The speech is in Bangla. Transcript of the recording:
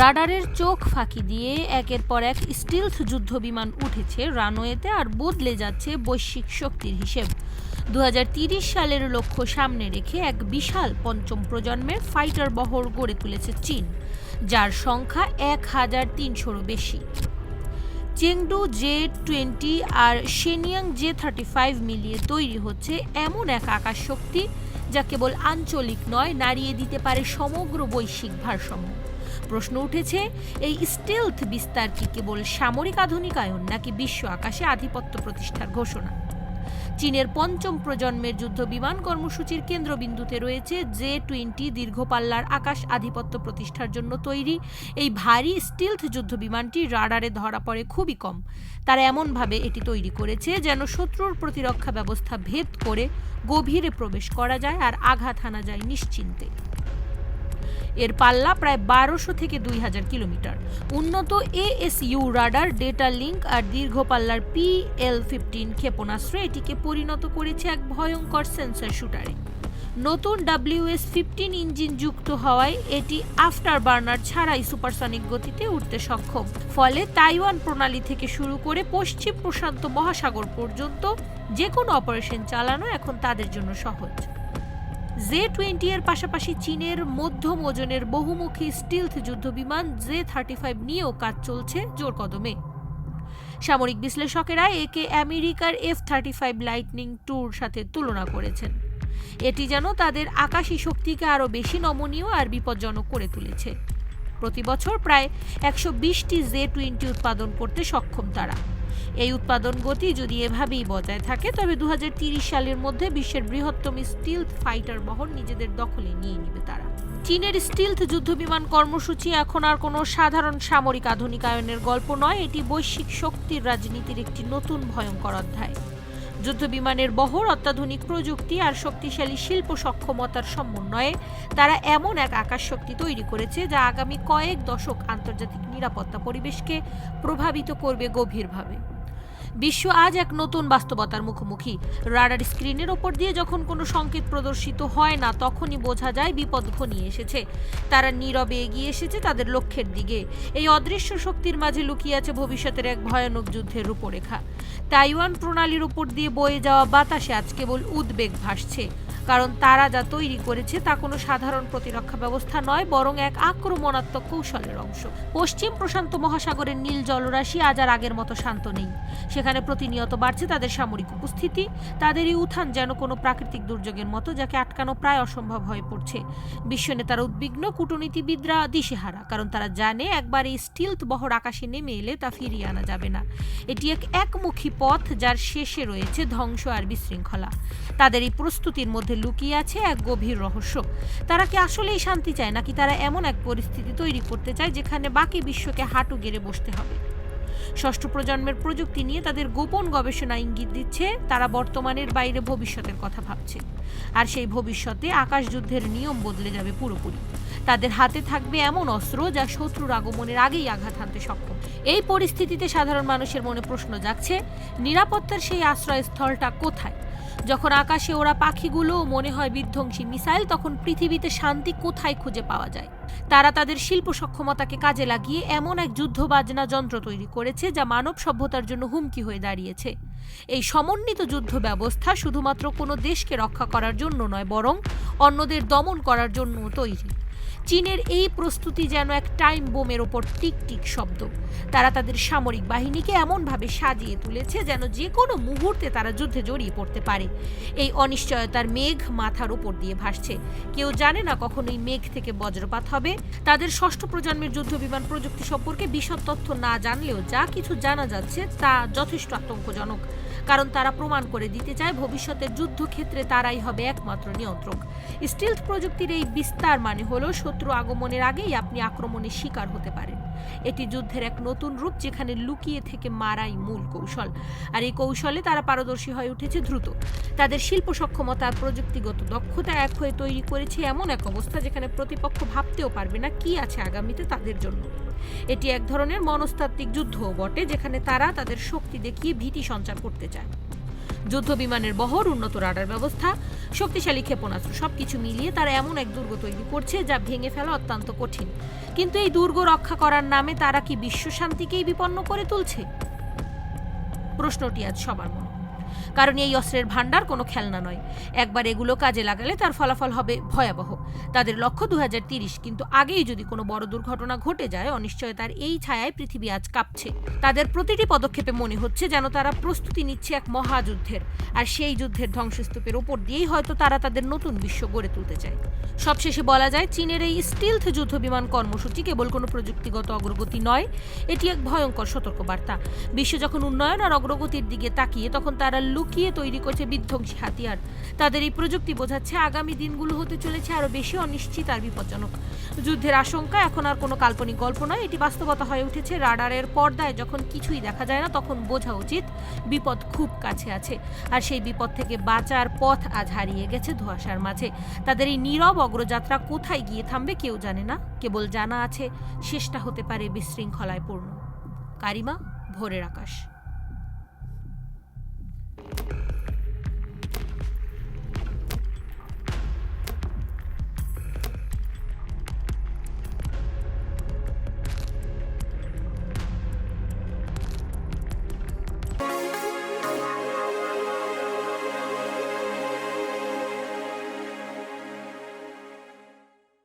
রাডারের চোখ ফাঁকি দিয়ে একের পর এক স্টিলথ যুদ্ধ বিমান উঠেছে রানওয়েতে আর বদলে যাচ্ছে বৈশ্বিক শক্তির হিসেব। দু সালের লক্ষ্য সামনে রেখে এক বিশাল পঞ্চম প্রজন্মের ফাইটার বহর গড়ে তুলেছে চীন, যার সংখ্যা এক হাজার তিনশোরও বেশি। চেংডু জে টোয়েন্টি আর শেনিয়াং জে থার্টি ফাইভ মিলিয়ে তৈরি হচ্ছে এমন এক আকাশ শক্তি যা কেবল আঞ্চলিক নয়, নাড়িয়ে দিতে পারে সমগ্র বৈশ্বিক ভারসাম্য। প্রশ্ন উঠেছে, এই স্টেলথ বিস্তার কি কেবল সামরিক আধুনিকায়ন নাকি বিশ্ব আকাশে আধিপত্য প্রতিষ্ঠার ঘোষণা? চীনের পঞ্চম প্রজন্মের যুদ্ধ বিমান কর্মসূচির কেন্দ্রবিন্দুতে রয়েছে জে টোয়েন্টি দীর্ঘপাল্লার আকাশ আধিপত্য প্রতিষ্ঠার জন্য তৈরি। এই ভারী স্টিলথ যুদ্ধ বিমানটি রাডারে ধরা পড়ে খুবই কম। তারা এমনভাবে এটি তৈরি করেছে যেন শত্রুর প্রতিরক্ষা ব্যবস্থা ভেদ করে গভীরে প্রবেশ করা যায় আর আঘাত হানা যায় নিশ্চিন্তে। এর পাল্লা প্রায় বারোশো থেকে দুই হাজার কিলোমিটার। উন্নত এএসইউ রাডার, ডেটা লিঙ্ক আর দীর্ঘ পাল্লার পিএল ফিফটিন ক্ষেপণাস্ত্র এটিকে পরিণত করেছে এক ভয়ঙ্কর সেন্সর শুটারে। নতুন ডাব্লিউএস ফিফটিন ইঞ্জিন যুক্ত হওয়ায় এটি আফটার বার্নার ছাড়াই সুপারসনিক গতিতে উঠতে সক্ষম। ফলে তাইওয়ান প্রণালী থেকে শুরু করে পশ্চিম প্রশান্ত মহাসাগর পর্যন্ত যে কোনো অপারেশন চালানো এখন তাদের জন্য সহজ। জে টোয়েন্টি এর পাশাপাশি চীনের মধ্যম ওজনের বহুমুখী স্টিলথ যুদ্ধবিমান জে থার্টি ফাইভ নিয়েও কাজ চলছে জোর কদমে। সামরিক বিশ্লেষকেরা একে আমেরিকার এফ থার্টি ফাইভ লাইটনিং টুর সাথে তুলনা করেছেন। এটি যেন তাদের আকাশী শক্তিকে আরও বেশি নমনীয় আর বিপজ্জনক করে তুলেছে। প্রতি বছর প্রায় একশো বিশটি জে টোয়েন্টি উৎপাদন করতে সক্ষম তারা। এই উৎপাদন গতি যদি এভাবেই বজায় থাকে, তবে দু সালের মধ্যে বিশ্বের বৃহত্তম স্টিলথ ফাইটার বহর নিজেদের দখলে নিয়ে নেবে তারা। চীনের স্টিলথ যুদ্ধবিমান কর্মসূচি এখন আর কোনো সাধারণ সামরিক আধুনিকায়নের গল্প নয়, এটি বৈশ্বিক শক্তির রাজনীতির একটি নতুন ভয়ঙ্কর অধ্যায়। যুদ্ধবিমানের বহর, অত্যাধুনিক প্রযুক্তি আর শক্তিশালী শিল্প সক্ষমতার সমন্বয়ে তারা এমন এক আকাশ শক্তি তৈরি করেছে যা আগামী কয়েক দশক আন্তর্জাতিক নিরাপত্তা পরিবেশকে প্রভাবিত করবে গভীরভাবে। বিশ্ব আজ এক নতুন বাস্তবতার মুখোমুখি। রাডার স্ক্রিনের ওপর দিয়ে যখন কোনো সংকেত প্রদর্শিত হয় না, তখনই বোঝা যায় বিপদ ঘনিয়ে এসেছে। তারা নীরবে এগিয়ে এসেছে তাদের লক্ষ্যের দিকে। এই অদৃশ্য শক্তির মাঝে লুকিয়ে আছে ভবিষ্যতের এক ভয়ানক যুদ্ধের রূপরেখা। তাইওয়ান প্রণালীর উপর দিয়ে বয়ে যাওয়া বাতাসে আজ কেবল উদ্বেগ ভাসছে। কারণ তারা যা তৈরি করেছে তা কোনো সাধারণ প্রতিরক্ষা ব্যবস্থা নয়, বরং এক আক্রমণাত্মক কৌশলের অংশ। পশ্চিম প্রশান্ত মহাসাগরের নীল জলরাশি আজ আর আগের মতো শান্ত নেই। সেখানে প্রতিনিয়ত বাড়ছে তাদের সামরিক উপস্থিতি। তাদের এই উত্থান যেন কোনো প্রাকৃতিক দুর্যোগের মতো, যাকে আটকানো প্রায় অসম্ভব হয়ে পড়ছে। বিশ্ব নেতারা উদ্বিগ্ন কূটনীতিবিদরা দিশেহারা, কারণ তারা জানে একবার এই স্টিলথ বহর আকাশে নেমে এলে তা ফিরিয়ে আনা যাবে না। এটি এক একমুখী পথ যার শেষে রয়েছে ধ্বংস আর বিশৃঙ্খলা। তাদের এই প্রস্তুতির মধ্যে লুকিয়ে আছে এক গভীর রহস্য। তারা কি আসলেই শান্তি চায়, নাকি তারা এমন এক পরিস্থিতি তৈরি করতে চায়, যেখানে বাকি বিশ্বকে হাঁটু গেড়ে বসতে হবে? ষষ্ঠ প্রজন্মের প্রযুক্তি নিয়ে তাদের গোপন গবেষণা ইঙ্গিত দিচ্ছে, তারা বর্তমানের বাইরে ভবিষ্যতের কথা ভাবছে। আর সেই ভবিষ্যতে আকাশ যুদ্ধের নিয়ম বদলে যাবে পুরোপুরি। তাদের হাতে থাকবে এমন অস্ত্র যা শত্রুর আগমনের আগেই আঘাত হানতে সক্ষম। এই পরিস্থিতিতে সাধারণ মানুষের মনে প্রশ্ন জাগছে, নিরাপত্তার সেই আশ্রয়স্থলটা কোথায়? যখন আকাশে ওরা পাখিগুলো মনে হয় বিধ্বংসী মিসাইল, তখন পৃথিবীতে শান্তি কোথায় খুঁজে পাওয়া যায়? তারা তাদের শিল্প সক্ষমতাকে কাজে লাগিয়ে এমন এক যুদ্ধ বাজনা যন্ত্র তৈরি করেছে যা মানব সভ্যতার জন্য হুমকি হয়ে দাঁড়িয়েছে। এই সমন্বিত যুদ্ধ ব্যবস্থা শুধুমাত্র কোনো দেশকে রক্ষা করার জন্য নয়, বরং অন্যদের দমন করার জন্য তৈরি। চীনের এই প্রস্তুতি যেন এক টাইম বোমের ওপর টিকটিক শব্দ। তারা তাদের সামরিক বাহিনীকে এমনভাবে সাজিয়ে তুলেছে যেন যে কোনো মুহূর্তে তারা যুদ্ধে জড়িয়ে পড়তে পারে। এই অনিশ্চয়তার মেঘ মাথার ওপর দিয়ে ভাসছে। কেউ জানে না কখন এই মেঘ থেকে বজ্রপাত হবে। তাদের ষষ্ঠ প্রজন্মের যুদ্ধ বিমান প্রযুক্তি সম্পর্কে বিশদ তথ্য না জানলেও যা কিছু জানা যাচ্ছে তা যথেষ্ট আতঙ্কজনক। কারণ তারা প্রমাণ করে দিতে চায় ভবিষ্যতের যুদ্ধক্ষেত্রে তারাই হবে একমাত্র নিয়ন্ত্রক। স্টিলথ প্রযুক্তির এই বিস্তার মানে হলো শত্রু আগমনের আগেই আপনি আক্রমণের শিকার হতে পারেন। এটি যুদ্ধের এক নতুন রূপ যেখানে লুকিয়ে থেকে মারাই মূল কৌশল। আর এই কৌশলে তারা পারদর্শী হয়ে উঠেছে দ্রুত। তাদের শিল্প সক্ষমতা আর প্রযুক্তিগত দক্ষতা এক হয়ে তৈরি করেছে এমন এক অবস্থা যেখানে প্রতিপক্ষ ভাবতেও পারবে না কি আছে আগামীতে তাদের জন্য। এটি এক ধরনের মনস্তাত্ত্বিক যুদ্ধও বটে, যেখানে তারা তাদের শক্তি দেখিয়ে ভীতি সঞ্চার করতে চায়। যুদ্ধ বিমানের বহর, উন্নত রাডার ব্যবস্থা, শক্তিশালী ক্ষেপণাস্ত্র সবকিছু মিলিয়ে তারা এমন এক দুর্গ তৈরি করছে যা ভেঙে ফেলা অত্যন্ত কঠিন। কিন্তু এই দুর্গ রক্ষা করার নামে তারা কি বিশ্ব শান্তিকেই বিপন্ন করে তুলছে? প্রশ্নটি আজ সবার মনে। কারণ এই অস্ত্রের ভান্ডার কোনো খেলনা নয়। একবার এগুলো কাজে লাগালে তার ফলাফল হবে ভয়াবহ। তাদের লক্ষ্য দু কিন্তু আগেই যদি কোনো বড় দুর্ঘটনা ঘটে যায়, অনিশ্চয়তার এই ছায়ায় পৃথিবী আজ কাঁপছে। তাদের প্রতিটি পদক্ষেপে মনে হচ্ছে যেন তারা প্রস্তুতি নিচ্ছে এক মহাযুদ্ধের, আর সেই যুদ্ধের ধ্বংসস্তূপের ওপর দিয়েই হয়তো তারা তাদের নতুন বিশ্ব গড়ে তুলতে চায়। সবশেষে বলা যায়, চীনের এই স্টিলথ যুদ্ধ বিমান কর্মসূচি কেবল কোনো প্রযুক্তিগত অগ্রগতি নয়, এটি এক ভয়ঙ্কর সতর্কবার্তা। বিশ্ব যখন উন্নয়ন আর অগ্রগতির দিকে তাকিয়ে, তখন তারা লুকিয়ে তৈরি করছে বিধ্বংসী হাতিয়ার। তাদের এই প্রযুক্তি বোঝাচ্ছে আগামী দিনগুলো হতে চলেছে আরও বেশি অনিশ্চিত আর বিপজ্জনক। যুদ্ধের আশঙ্কা এখন আর কোনো কাল্পনিক গল্প নয়, এটি বাস্তবতা হয়ে উঠেছে রাডারের পর্দায়। যখন কিছুই দেখা যায় না, তখন বোঝা উচিত বিপদ খুব কাছে আছে। আর সেই বিপদ থেকে বাঁচার পথ আজ হারিয়ে গেছে ধোঁয়াশার মাঝে। তাদের এই নীরব অগ্রযাত্রা কোথায় গিয়ে থামবে কেউ জানে না। কেবল জানা আছে, শেষটা হতে পারে বিশৃঙ্খলায় পূর্ণ। কারিমা, ভোরের আকাশ।